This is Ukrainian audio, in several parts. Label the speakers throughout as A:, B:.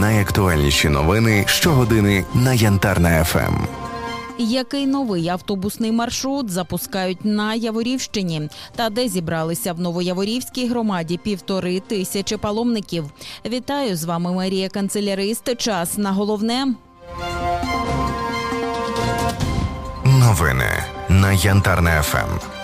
A: Найактуальніші новини щогодини на Янтарна ФМ.
B: Який новий автобусний маршрут запускають на Яворівщині? Та де зібралися в Новояворівській громаді півтори тисячі паломників? Вітаю з вами Марія Канцелярист. Час на головне.
A: Новини на Янтарна ФМ.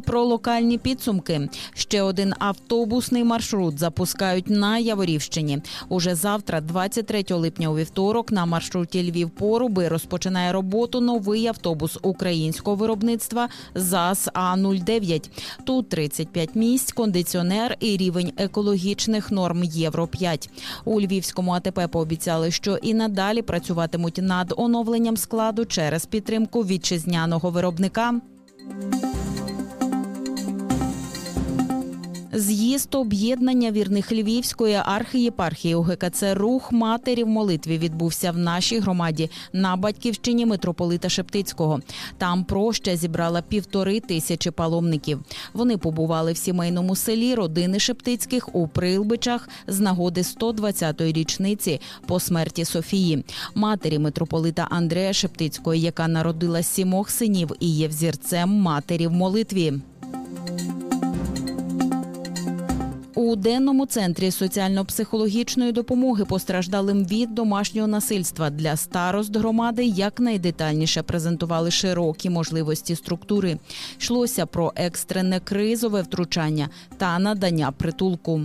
B: Про локальні підсумки. Ще один автобусний маршрут запускають на Яворівщині. Уже завтра, 23 липня у вівторок, на маршруті Львів Поруби розпочинає роботу новий автобус українського виробництва ЗАЗ А09. Тут 35 місць, кондиціонер і рівень екологічних норм Євро 5 У Львівському АТП пообіцяли, що і надалі працюватимуть над оновленням складу через підтримку вітчизняного виробника. З'їзд об'єднання вірних Львівської архієпархії УГКЦ Рух матері в молитві відбувся в нашій громаді на батьківщині митрополита Шептицького. Там проща зібрала півтори тисячі паломників. Вони побували в сімейному селі родини Шептицьких у Прилбичах з нагоди 120-ї річниці по смерті Софії, матері митрополита Андрея Шептицького, яка народила сімох синів і є взірцем матері в молитві. У денному центрі соціально-психологічної допомоги постраждалим від домашнього насильства для старост громади якнайдетальніше презентували широкі можливості структури. Йшлося про екстрене кризове втручання та надання притулку.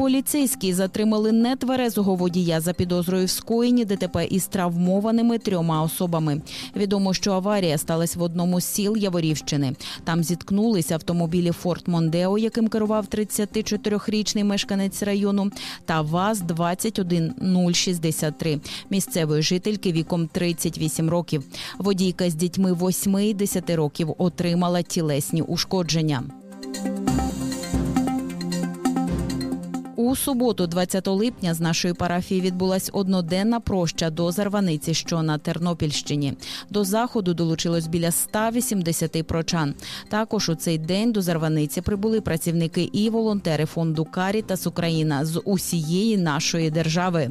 B: Поліцейські затримали нетверезого водія за підозрою в скоєнні ДТП із травмованими трьома особами. Відомо, що аварія сталася в одному з сіл Яворівщини. Там зіткнулися автомобілі Форт Мондео, яким керував 34-річний мешканець району, та ВАЗ 21063 місцевої жительки віком 38 років. Водійка з дітьми 8 і 10 років отримала тілесні ушкодження. У суботу, 20 липня, з нашої парафії відбулась одноденна проща до Зарваниці, що на Тернопільщині. До заходу долучилось біля 180 прочан. Також у цей день до Зарваниці прибули працівники і волонтери фонду Карітас Україна з усієї нашої держави.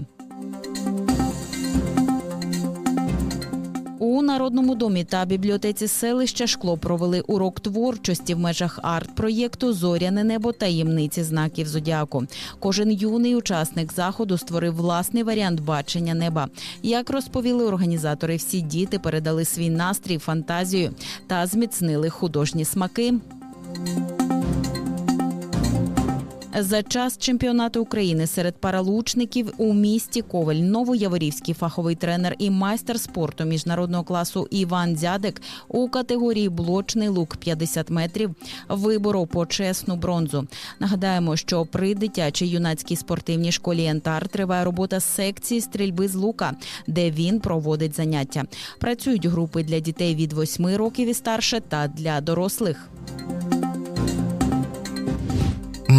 B: Народному домі та бібліотеці селища Шкло провели урок творчості в межах арт-проєкту Зоряне небо таємниці знаків зодіаку. Кожен юний учасник заходу створив власний варіант бачення неба. Як розповіли організатори, всі діти передали свій настрій, фантазію та зміцнили художні смаки. За час чемпіонату України серед паралучників у місті Ковель новояворівський фаховий тренер і майстер спорту міжнародного класу Іван Дзядик у категорії блочний лук 50 метрів виборов почесну бронзу. Нагадаємо, що при дитячій юнацькій спортивній школі Янтар триває робота секції стрільби з лука, де він проводить заняття. Працюють групи для дітей від 8 років і старше та для дорослих.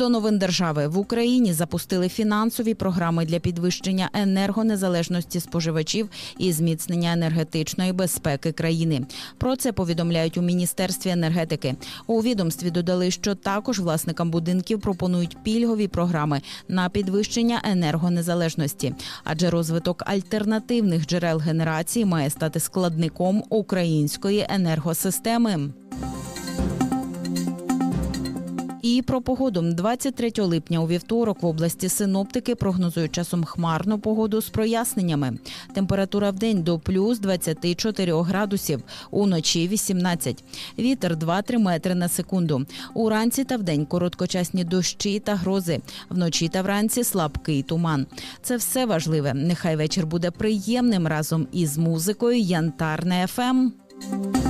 B: До новин держави в Україні запустили фінансові програми для підвищення енергонезалежності споживачів і зміцнення енергетичної безпеки країни. Про це повідомляють у міністерстві енергетики. У відомстві додали, що також власникам будинків пропонують пільгові програми на підвищення енергонезалежності, адже розвиток альтернативних джерел генерації має стати складником української енергосистеми. Про погоду 23 липня у вівторок в області синоптики прогнозують часом хмарну погоду з проясненнями. Температура в день до плюс 24 градусів, уночі 18. Вітер 2-3 метри на секунду. Уранці та вдень короткочасні дощі та грози. Вночі та вранці слабкий туман. Це все важливе. Нехай вечір буде приємним разом із музикою Янтарне Ем». ФМ.